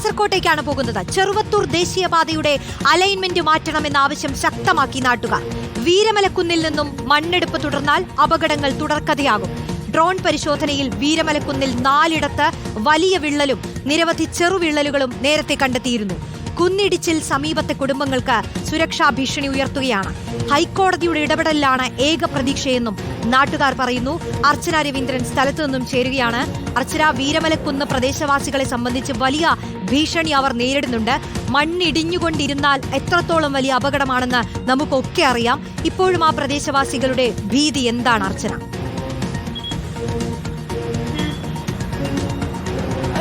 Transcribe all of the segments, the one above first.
കാസർകോട്ടേക്കാണ് പോകുന്നത്. ചെറുവത്തൂർ ദേശീയപാതയുടെ അലൈൻമെന്റ് മാറ്റണമെന്ന ആവശ്യം ശക്തമാക്കി നാട്ടുകാർ വീരമലക്കുന്നിൽ നിന്നും മണ്ണെടുപ്പ് തുടർന്നാൽ അപകടങ്ങൾ തുടർക്കഥയാകും. ഡ്രോൺ പരിശോധനയിൽ വീരമലക്കുന്നിൽ നാലിടത്ത് വലിയ വിള്ളലും നിരവധി ചെറുവിള്ളലുകളും നേരത്തെ കണ്ടെത്തിയിരുന്നു. കുന്നിടിച്ചിൽ സമീപത്തെ കുടുംബങ്ങൾക്ക് സുരക്ഷാ ഭീഷണി ഉയർത്തുകയാണ്. ഹൈക്കോടതിയുടെ ഇടപെടലിലാണ് ഏക പ്രതീക്ഷയെന്നും നാട്ടുകാർ പറയുന്നു. അർച്ചന രവീന്ദ്രൻ സ്ഥലത്തു നിന്നും ചേരുകയാണ്. അർച്ചന വീരമലക്കുന്ന് പ്രദേശവാസികളെ സംബന്ധിച്ച് വലിയ ഭീഷണി അവർ നേരിടുന്നുണ്ട്. മണ്ണിടിഞ്ഞുകൊണ്ടിരുന്നാൽ എത്രത്തോളം വലിയ അപകടമാണെന്ന് നമുക്കൊക്കെ അറിയാം. ഇപ്പോഴും ആ പ്രദേശവാസികളുടെ ഭീതി എന്താണ് അർച്ചന?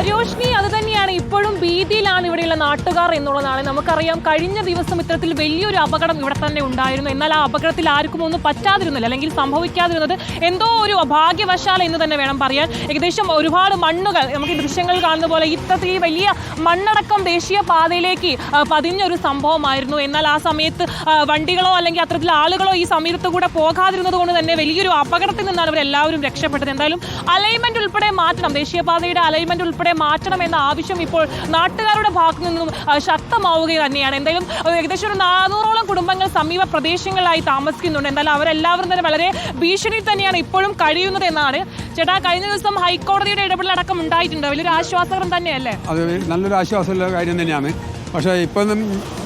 രോഷ്നി അത് തന്നെയാണ് ഇപ്പോഴും ഭീതിയിലാണ് ഇവിടെയുള്ള നാട്ടുകാർ എന്നുള്ളതാണ് നമുക്കറിയാം. കഴിഞ്ഞ ദിവസം ഇത്തരത്തിൽ വലിയൊരു അപകടം ഇവിടെ തന്നെ ഉണ്ടായിരുന്നു. എന്നാൽ ആ അപകടത്തിൽ ആർക്കും ഒന്നും പറ്റാതിരുന്നില്ല അല്ലെങ്കിൽ സംഭവിക്കാതിരുന്നത് എന്തോ ഒരു ഭാഗ്യവശാൽ എന്ന് തന്നെ വേണം പറയാൻ. ഏകദേശം ഒരുപാട് മണ്ണുകൾ നമുക്ക് ദൃശ്യങ്ങൾ കാണുന്ന പോലെ ഇത്തരത്തിൽ വലിയ മണ്ണടക്കം ദേശീയ പാതയിലേക്ക് പതിഞ്ഞൊരു സംഭവമായിരുന്നു. എന്നാൽ ആ സമയത്ത് വണ്ടികളോ അല്ലെങ്കിൽ അത്തരത്തിൽ ആളുകളോ ഈ സമീപത്ത് കൂടെ പോകാതിരുന്നത് കൊണ്ട് തന്നെ വലിയൊരു അപകടത്തിൽ നിന്നാണ് അവരെല്ലാവരും രക്ഷപ്പെട്ടത്. എന്തായാലും അലൈൻമെന്റ് ഉൾപ്പെടെ മാറ്റണം ദേശീയപാതയുടെ അലൈൻമെന്റ് ഉൾപ്പെടെ മാറ്റണം എന്ന ആവശ്യം ഇപ്പോൾ നാട്ടുകാരുടെ ഭാഗത്തു നിന്നും ശക്തമാവുക തന്നെയാണ്. എന്തായാലും ഏകദേശം ഒരു നാനൂറോളം കുടുംബങ്ങൾ സമീപ പ്രദേശങ്ങളിലായി താമസിക്കുന്നുണ്ട്. എന്തായാലും അവരെല്ലാവരും തന്നെ വളരെ ഭീഷണി തന്നെയാണ് ഇപ്പോഴും കഴിയുന്നത് എന്നാണ്. ചേട്ടാ കഴിഞ്ഞ ദിവസം ഹൈക്കോടതിയുടെ ഇടപെടലടക്കം ഉണ്ടായിട്ടുണ്ട്. വലിയൊരു ആശ്വാസകരം തന്നെയല്ലേ? അത് നല്ലൊരു ആശ്വാസമുള്ള കാര്യം തന്നെയാണ്. പക്ഷേ ഇപ്പം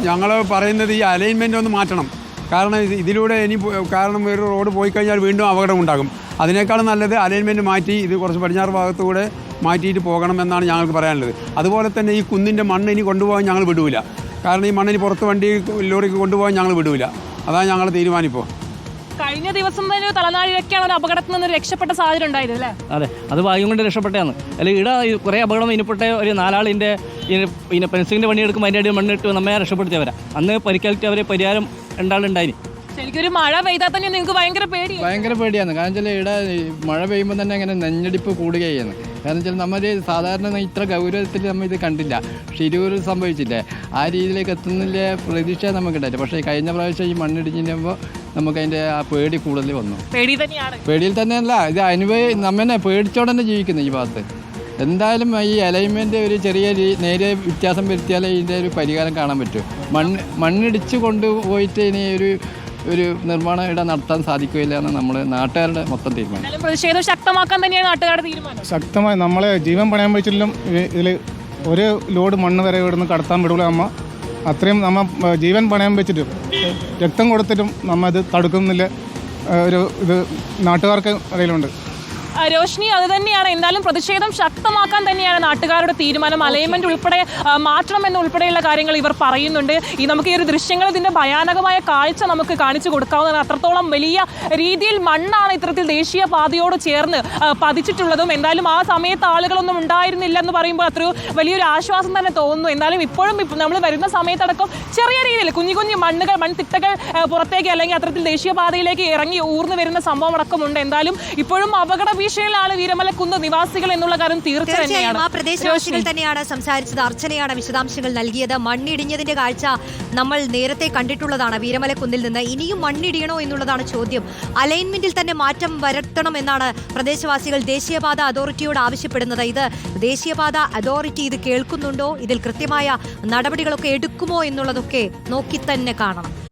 ഞങ്ങൾ പറയുന്നത് ഈ അലൈൻമെന്റ് ഒന്ന് മാറ്റണം. കാരണം ഇതിലൂടെ ഇനി കാരണം ഒരു റോഡ് പോയി കഴിഞ്ഞാൽ വീണ്ടും അപകടം ഉണ്ടാകും. അതിനേക്കാളും നല്ലത് അലൈൻമെന്റ് മാറ്റി ഇത് കുറച്ച് പടിഞ്ഞാറ് ഭാഗത്തുകൂടെ മാറ്റിയിട്ട് പോകണമെന്നാണ് ഞങ്ങൾക്ക് പറയാനുള്ളത്. അതുപോലെ തന്നെ ഈ കുന്നിന്റെ മണ്ണ് ഇനി കൊണ്ടുപോകാൻ ഞങ്ങൾ വിടൂല. കാരണം ഈ മണ്ണിന് പുറത്ത് വണ്ടി ലോറിക്ക് കൊണ്ടുപോകാൻ ഞങ്ങൾ വിടൂല. അതാണ് ഞങ്ങളുടെ തീരുമാനം ഇപ്പോൾ. കഴിഞ്ഞ ദിവസം തന്നെ ഒരു തലനാഴിയൊക്കെയാണ് ഒരു അപകടത്തിൽ നിന്ന് രക്ഷപ്പെട്ട സാഹചര്യം ഉണ്ടായത് അല്ലേ? അതെ അത് ഭാഗ്യം കൊണ്ട് രക്ഷപ്പെട്ടതാണ്. അല്ല ഇട ഈ കുറേ അപകടം ഇനിപ്പെട്ട ഒരു നാലാളിന്റെ പിന്നെ പെൻസിലിന്റെ പണിയെടുക്കുമ്പോൾ അതിന്റെ അടിയിൽ മണ്ണിട്ട് നമ്മെ രക്ഷപ്പെടുത്തിയവരാ. അന്ന് പരിക്കേറ്റ് അവരെ പരിഹാരം രണ്ടാളുണ്ടായിന്. ശരിക്കൊരു ഒരു മഴ പെയ്താൽ തന്നെ നിങ്ങൾക്ക് ഭയങ്കര പേടി ഭയങ്കര പേടിയാണ്. കാരണം വെച്ചാൽ ഇവിടെ മഴ പെയ്യുമ്പോൾ തന്നെ അങ്ങനെ നെഞ്ഞടിപ്പ് കൂടുകയാണ്. കാരണം വെച്ചാൽ നമ്മൾ സാധാരണ ഇത്ര ഗൗരവത്തിൽ നമ്മൾ ഇത് കണ്ടില്ല. പക്ഷേ ഇരുവരും സംഭവിച്ചില്ലേ? ആ രീതിയിലേക്ക് എത്തുന്നില്ല പ്രതീക്ഷ നമുക്കുണ്ടായില്ല. പക്ഷേ കഴിഞ്ഞ പ്രാവശ്യം ഈ മണ്ണിടിഞ്ഞിരുമ്പോൾ നമുക്ക് അതിന്റെ ആ പേടി കൂടുതൽ വന്നു. പേടി തന്നെയാണ്. പേടിയിൽ തന്നെയല്ല ഇത് അനുഭവ നമ്മനെ പേടിച്ചോടെ തന്നെ ജീവിക്കുന്നു ഈ ഭാഗത്ത്. എന്തായാലും ഈ അലൈൻമെന്റ് ഒരു ചെറിയ നേരെ നേരിയ വ്യത്യാസം വരുത്തിയാലേ ഇതിന്റെ ഒരു പരിഹാരം കാണാൻ പറ്റും. മണ്ണ് മണ്ണിടിച്ച് കൊണ്ടുപോയിട്ട് ഇനി ഒരു ഒരു നിർമ്മാണം ഇവിടെ നടത്താൻ സാധിക്കില്ല എന്ന് നമ്മൾ നാട്ടുകാരുടെ മൊത്തം തീരുമാനം. പ്രതിഷേധം ശക്തമാക്കാൻ തന്നെയാണ് നാട്ടുകാരുടെ തീരുമാനം. ശക്തമായി നമ്മളെ ജീവൻ പണയാൻ വെച്ചിട്ടും ഇതിൽ ഒരു ലോഡ് മണ്ണ് വരെ ഇവിടുന്ന് കടത്താൻ വിടൂല അമ്മ. അത്രയും നമ്മ ജീവൻ പണയം വെച്ചിട്ടും രക്തം കൊടുത്തിട്ടും നമ്മ ഇത് തടുക്കുന്നില്ല ഒരു ഇത് നാട്ടുകാർക്ക് ഇടയിലുണ്ട്. രോഷ്നി അത് തന്നെയാണ്. എന്തായാലും പ്രതിഷേധം ശക്തമാക്കാൻ തന്നെയാണ് നാട്ടുകാരുടെ തീരുമാനം. അലൈൻമെന്റ് ഉൾപ്പെടെ മാറ്റണം എന്നുൾപ്പെടെയുള്ള ഉൾപ്പെടെയുള്ള കാര്യങ്ങൾ ഇവർ പറയുന്നുണ്ട്. ഈ നമുക്ക് ഈ ഒരു ദൃശ്യങ്ങൾ ഇതിന്റെ ഭയാനകമായ കാഴ്ച നമുക്ക് കാണിച്ചു കൊടുക്കാവുന്നതാണ്. അത്രത്തോളം വലിയ രീതിയിൽ മണ്ണാണ് ഇത്തരത്തിൽ ദേശീയ പാതയോട് ചേർന്ന് പതിച്ചിട്ടുള്ളതും. എന്തായാലും ആ സമയത്ത് ആളുകളൊന്നും ഉണ്ടായിരുന്നില്ല എന്ന് പറയുമ്പോൾ അത്ര വലിയൊരു ആശ്വാസം തന്നെ തോന്നുന്നു. എന്തായാലും ഇപ്പോഴും നമ്മൾ വരുന്ന സമയത്തടക്കം ചെറിയ രീതിയിൽ കുഞ്ഞു കുഞ്ഞു മണ്ണുകൾ മൺതിട്ടകൾ പുറത്തേക്ക് അല്ലെങ്കിൽ അത്തരത്തിൽ ദേശീയപാതയിലേക്ക് ഇറങ്ങി ഊർന്നു വരുന്ന സംഭവം അടക്കമുണ്ട്. എന്തായാലും ഇപ്പോഴും അപകട ഭീഷണിയിലാണ് വീരമലക്കുന്ന് നിവാസികൾ എന്നുള്ള കാര്യം തീർച്ച തീർച്ചയായും തന്നെയാണ്. ആ പ്രദേശവാസികൾ തന്നെയാണ് സംസാരിച്ചത്. അർച്ചനയാണ് വിശദാംശങ്ങൾ നൽകിയത്. മണ്ണിടിഞ്ഞതിന്റെ കാഴ്ച നമ്മൾ നേരത്തെ കണ്ടിട്ടുള്ളതാണ് വീരമലക്കുന്നിൽ നിന്ന്. ഇനിയും മണ്ണിടിയണോ എന്നുള്ളതാണ് ചോദ്യം. അലൈൻമെന്റിൽ തന്നെ മാറ്റം വരുത്തണം എന്നാണ് പ്രദേശവാസികൾ ദേശീയപാത അതോറിറ്റിയോട് ആവശ്യപ്പെടുന്നത്. ഇത് ദേശീയപാത അതോറിറ്റി ഇത് കേൾക്കുന്നുണ്ടോ? ഇതിൽ കൃത്യമായ നടപടികളൊക്കെ എടുക്കുമോ എന്നുള്ളതൊക്കെ നോക്കി തന്നെ കാണണം.